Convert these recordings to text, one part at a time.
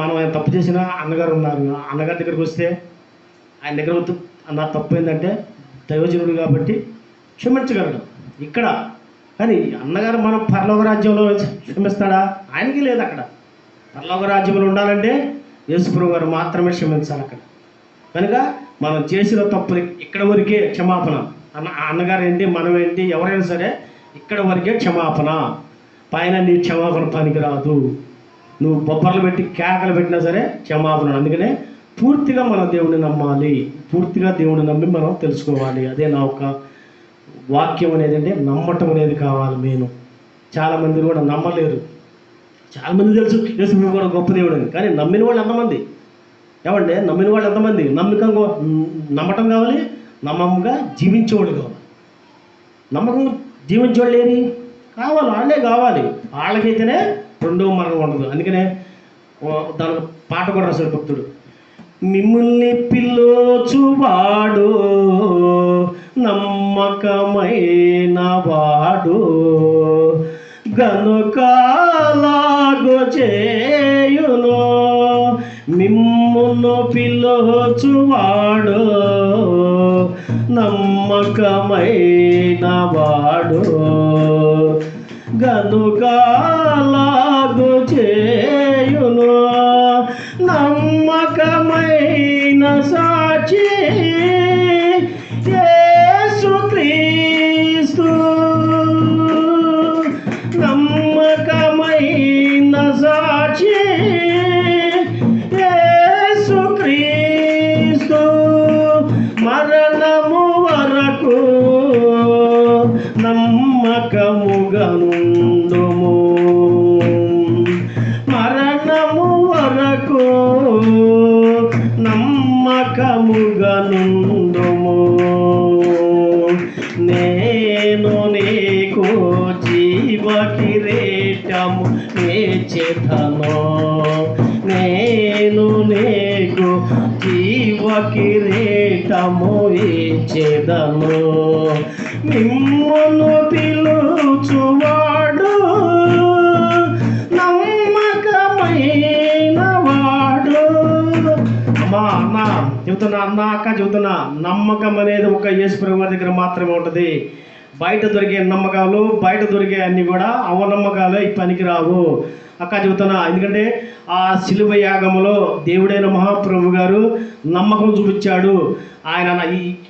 మనం తప్పు చేసినా అన్నగారు ఉన్నారు. అన్నగారి దగ్గరికి వస్తే ఆయన దగ్గర నా తప్పు ఏంటంటే దైవజనుడు కాబట్టి క్షమించగలడు. ఇక్కడ కానీ అన్నగారు మనం పర్లోక రాజ్యంలో క్షమిస్తాడా? ఆయనకి లేదు అక్కడ. పర్లోక రాజ్యంలో ఉండాలంటే యేసుప్రభు గారు మాత్రమే క్షమించాలి అక్కడ. కనుక మనం చేసిన తప్పు ఇక్కడ వరకే క్షమాపణ. అన్న ఆ అన్నగారు ఏంటి మనం ఏంటి ఎవరైనా సరే ఇక్కడ వరకే క్షమాపణ. పైన నీ క్షమాపణ పనికిరాదు. నువ్వు బొబ్బర్లు పెట్టి కేకలు పెట్టినా సరే క్షమాపణ అందుకనే పూర్తిగా మన దేవుడిని నమ్మాలి. పూర్తిగా దేవుడిని నమ్మి మనం తెలుసుకోవాలి. అదే నా ఒక వాక్యం అనేది అంటే నమ్మటం అనేది కావాలి నేను చాలామంది కూడా నమ్మలేరు. చాలామంది తెలుసు యేసు కూడా గొప్ప దేవుడు అని. కానీ నమ్మిన వాళ్ళు ఎంతమంది? ఏమంటే నమ్మిన వాళ్ళు ఎంతమంది? నమ్మకంగా నమ్మటం కావాలి నమ్మకంగా జీవించేవాళ్ళు కావాలి. నమ్మకం జీవించేవాళ్ళు ఏది? కావాలి వాళ్ళే కావాలి. వాళ్ళకైతేనే రెండవ మరణం ఉండదు. అందుకనే దాని పాట కూడా రాశాడు భక్తుడు. మిమ్మల్ని పిల్లోచువాడు నమ్మకమైన వాడు గనుకాలాగు చేయును. మిమ్మును పిల్లోచువాడు నమ్మకమైన వాడు గనుకాలా వరకు నమ్మకముగనుండుము నేను నీకు జీవ కిరీటము నేచెదను నేను నీకు జీవ కిరీటము ఇచ్చేదను మిమ్మును పిలుచువాడు నమ్మకం అనేది ఒక యేసు ప్రభు వారి దగ్గర మాత్రమే ఉంటుంది. బయట దొరికే నమ్మకాలు బయట దొరికే అన్ని కూడా అవనమ్మకాలు ఈ పనికి రావు అక్క చెబుతున్నా ఎందుకంటే ఆ శిలువ యాగములో దేవుడైన మహాప్రభు గారు నమ్మకం చూపించాడు. ఆయన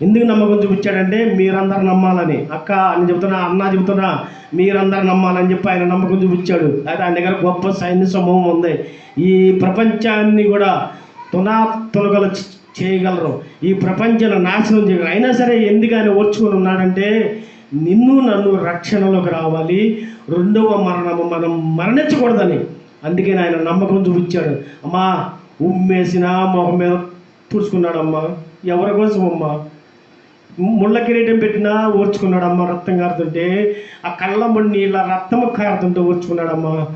ఎందుకు నమ్మకం చూపించాడంటే మీరందరూ నమ్మాలని. అక్క అని చెబుతున్నా అన్న చెబుతున్నా మీరందరూ నమ్మాలని చెప్పి ఆయన నమ్మకం చూపించాడు. అయితే ఆయన దగ్గర గొప్ప సైన్య సమూహం ఉంది. ఈ ప్రపంచాన్ని కూడా తునా తొలగల చేయగలరు. ఈ ప్రపంచంలో నాశనం చేయగలరు. అయినా సరే ఎందుకని ఓర్చుకొని ఉన్నాడంటే నిన్ను నన్ను రక్షణలోకి రావాలి. రెండవ మరణము మనం మరణించకూడదని. అందుకే ఆయన నమ్మకం చూపించాడు. అమ్మా ఉమ్మేసిన మొహం మీద పూడ్చుకున్నాడమ్మా ఎవరి కోసం అమ్మా? ముళ్ళ కిరీటం పెట్టినా ఓర్చుకున్నాడమ్మా రక్తం కారుతుంటే. ఆ కళ్ళ మಣ್ಣి ఇలా రక్తము కారుతుంటే ఓర్చుకున్నాడమ్మా.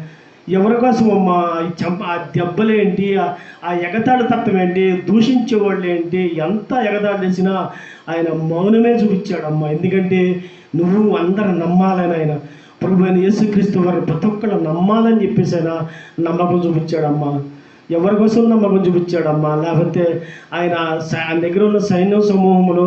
ఎవరి కోసం అమ్మా ఈ చంప ఆ దెబ్బలేంటి? ఆ- ఎగతాడు తత్వం ఏంటి దూషించేవాళ్ళు ఏంటి? ఎంత ఎగతాడు చేసినా ఆయన మౌనమే చూపించాడమ్మా. ఎందుకంటే నువ్వు అందరు నమ్మాలని ఆయన. ప్రభు అయిన యేసుక్రీస్తు వారు ప్రతి ఒక్కళ్ళు నమ్మాలని చెప్పేసి ఆయన నమ్మకం చూపించాడమ్మా. ఎవరి కోసం నమ్మకం చూపించాడమ్మా? లేకపోతే ఆయన ఆయన దగ్గర ఉన్న సైన్య సమూహంలో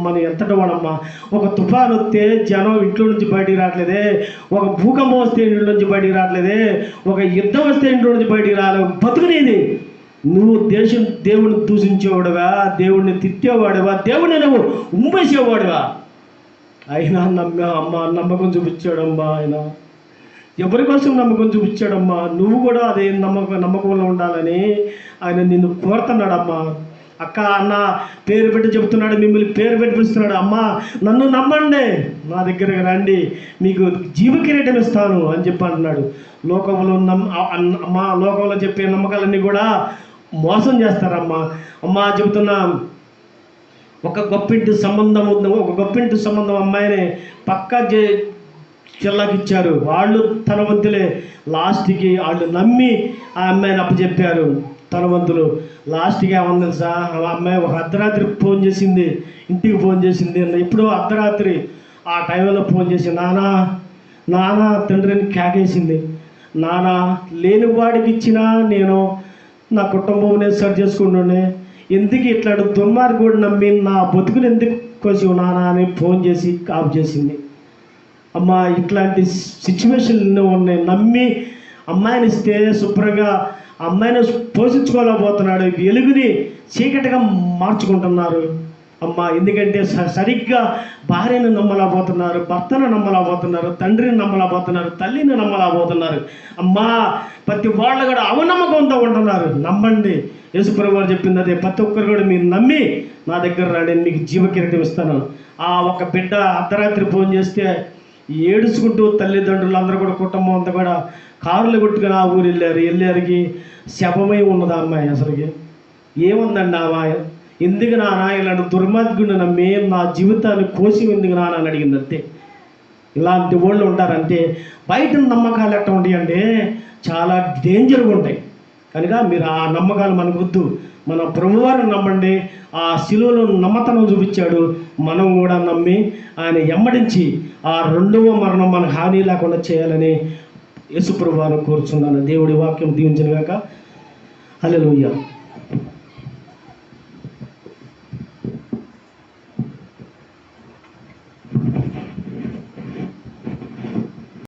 మన ఎంతటి వాడమ్మా? ఒక తుఫాను వస్తే జనం ఇంట్లో నుంచి బయటికి రావట్లేదే. ఒక భూకంపం వస్తే ఇంట్లో నుంచి బయటికి రావట్లేదే. ఒక యుద్ధం వస్తే ఇంట్లో నుంచి బయటికి రాలే బతుకునేది నువ్వు దేశం దేవుడిని దూషించేవాడువా? దేవుడిని తిట్టేవాడువా? దేవుడిని నువ్వు ఉమ్మేసేవాడువా? అయినా నమ్మ అమ్మ నమ్మకం చూపించాడమ్మా ఆయన. ఎవరి కోసం నమ్మకం చూపించాడమ్మా? నువ్వు కూడా అదే నమ్మకం నమ్మకంలో ఉండాలని ఆయన నిన్ను కోరుతున్నాడమ్మా. అక్క అన్న పేరు పెట్టి చెబుతున్నాడు మిమ్మల్ని పేరు పెట్టి పిలుస్తున్నాడు. అమ్మా నన్ను నమ్మండి. నా దగ్గరకు రండి. మీకు జీవ కిరీటం ఇస్తాను అని చెప్పి అంటున్నాడు. లోకంలో నమ్ అమ్మా లోకంలో చెప్పే నమ్మకాలన్నీ కూడా మోసం చేస్తారమ్మా. అమ్మా చెబుతున్నా ఒక గొప్పింటి సంబంధం ఉంది ఒక గొప్పింటి సంబంధం అమ్మాయిని పక్క జే వాళ్ళు ఇచ్చారు వాళ్ళు తనవంతులే లాస్ట్కి వాళ్ళు నమ్మి ఆ అమ్మాయిని అప్పచెప్పారు. తనవంతులు లాస్ట్కి ఏమన్నా తెలుసా? ఆ అమ్మాయి ఒక అర్ధరాత్రి ఫోన్ చేసింది. ఇంటికి ఫోన్ చేసింది ఇప్పుడు అర్ధరాత్రి ఆ టైంలో ఫోన్ చేసి నానా నానా తండ్రిని కేకేసింది నానా లేని వాడికి ఇచ్చినా నేను నా కుటుంబం నేను సరి చేసుకుంటుండే. ఎందుకు ఇట్లాంటి దుర్మార్గుడు నమ్మి నా బతుకుని ఎందుకు కోసి నానా? అని ఫోన్ చేసి కాపు చేసింది. అమ్మ ఇట్లాంటి సిచ్యువేషన్లు ఉన్నాయి నమ్మి అమ్మాయిని ఇస్తే శుభ్రంగా అమ్మాయిని పోషించుకోలేకపోతున్నాడు. వెలుగుని చీకటిగా మార్చుకుంటున్నారు. అమ్మ ఎందుకంటే స- సరిగ్గా భార్యను నమ్మలేకపోతున్నారు భర్తను నమ్మలేకపోతున్నారు తండ్రిని నమ్మలేకపోతున్నారు తల్లిని నమ్మలేకపోతున్నారు. అమ్మా ప్రతి వాళ్ళు కూడా అవనమ్మకంతో ఉంటున్నారు. నమ్మండి. యేసుప్రభు వారు చెప్పింది అదే. ప్రతి ఒక్కరు కూడా మీరు నమ్మి నా దగ్గర రండి మీకు జీవకిరీటం ఇస్తాను. ఆ ఒక బిడ్డ అర్ధరాత్రి ఫోన్ చేస్తే ఏడుచుకుంటూ తల్లిదండ్రులు అందరూ కూడా కుటుంబం అంతా కూడా కారులు కొట్టుకుని ఆ ఊరు వెళ్ళారు. వెళ్ళారికి శపమై ఉన్నదా అమ్మాయి అసలుకి. ఏముందండి ఆ అమ్మాయి ఎందుకు నాన్న ఇలాంటి దుర్మార్గుని నమ్మే నా జీవితాన్ని కోసి ఎందుకు నాన్న అని అడిగింది అంతే. ఇలాంటి వాళ్ళు ఉంటారంటే బయట నమ్మకాలు ఎట్లా ఉంటాయంటే చాలా డేంజర్గా ఉంటాయి. కనుక మీరు ఆ నమ్మకాలు మనకు వద్దు. మన ప్రభువారు నమ్మండి. ఆ శిలువలో నమ్మతనం చూపించాడు. మనం కూడా నమ్మి ఆయన ఎమ్మడించి ఆ రెండవ మరణం మనకు హాని లేకుండా చేయాలని యేసుప్రభు ప్రభువారు కోరుచున్నాను. దేవుడి వాక్యం దీవించిన గాక అల్లెలుయ్యా